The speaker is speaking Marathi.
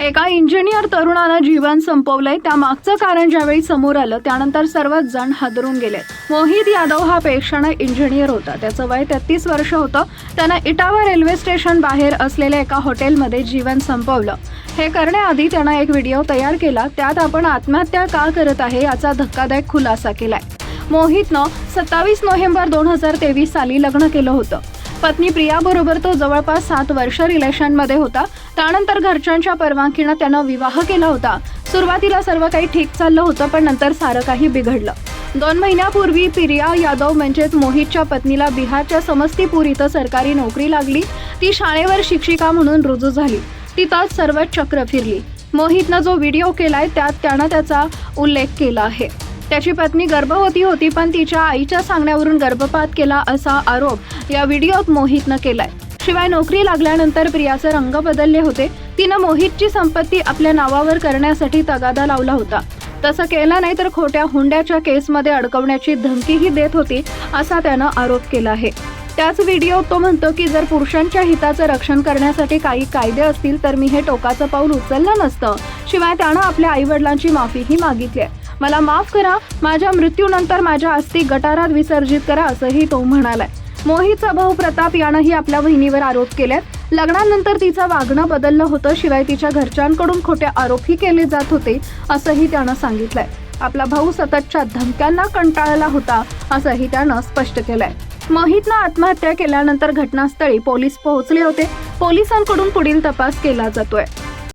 एका इंजिनियर तरुणानं जीवन संपवलंय. त्यामागचं कारण ज्यावेळी समोर आलं त्यानंतर सर्वच जण हादरून गेले मोहित यादव हा पेशानं इंजिनियर होता. त्याचं वय तेहतीस वर्ष होतं. त्यानं इटावा रेल्वे स्टेशन बाहेर असलेल्या एका हॉटेलमध्ये जीवन संपवलं. हे करण्याआधी त्यानं एक व्हिडिओ तयार केला. त्यात आपण आत्महत्या का करत आहे याचा धक्कादायक खुलासा केलाय. मोहितनं सत्तावीस नोव्हेंबर दोन हजार तेवीस साली लग्न केलं होतं. पत्नी प्रियाबरोबर तो जवळपास सात वर्ष रिलेशनमध्ये होता. त्यानंतर घरच्यांच्या परवानगीनं त्यानं विवाह केला होता. सुरुवातीला सर्व काही ठीक चाललं होतं पण नंतर सारं काही बिघडलं. दोन महिन्यापूर्वी प्रिया यादव म्हणजेच मोहितच्या पत्नीला बिहारच्या समस्तीपूर इथं सरकारी नोकरी लागली. ती शाळेवर शिक्षिका म्हणून रुजू झाली. तिथंच सर्व चक्र फिरली. मोहितनं जो व्हिडिओ केलाय त्यात त्यानं त्याचा उल्लेख केला आहे. त्याची पत्नी गर्भवती होती पण तिच्या आईच्या सांगण्यावरून गर्भपात केला असा आरोप या व्हिडिओत मोहितनं केलाय. शिवाय नोकरी लागल्यानंतर प्रियाचे रंग बदलले होते. तिनं मोहितची संपत्ती आपल्या नावावर करण्यासाठी तगादा लावला होता. तसं केलं नाही तर खोट्या हुंड्याच्या केसमध्ये अडकवण्याची धमकीही देत होती असा त्यानं आरोप केला आहे. त्याच व्हिडिओ तो म्हणतो की जर पुरुषांच्या हिताचं रक्षण करण्यासाठी काही कायदे असतील तर मी हे टोकाचं पाऊल उचललं नसतं. शिवाय त्यानं आपल्या आईवडिलांची माफीही मागितली आहे. मला माफ करा माझ्या मृत्यूनंतर माझ्या अस्थी गटारात विसर्जित करा असंही तो म्हणालाय. मोहितचा भाऊ प्रताप यानंही आपल्या बहिणीवर आरोप केलेत. लग्नानंतर तिचं वागणं बदललं होतं शिवाय तिच्या घरच्यांकडून खोटे आरोपही केले जात होते असंही त्यानं सांगितलंय. आपला भाऊ सततच्या धमक्यांना कंटाळला होता असंही त्यानं स्पष्ट केलंय. मोहितनं आत्महत्या केल्यानंतर घटनास्थळी पोलीस पोहोचले होते. पोलिसांकडून पुढील तपास केला जातोय.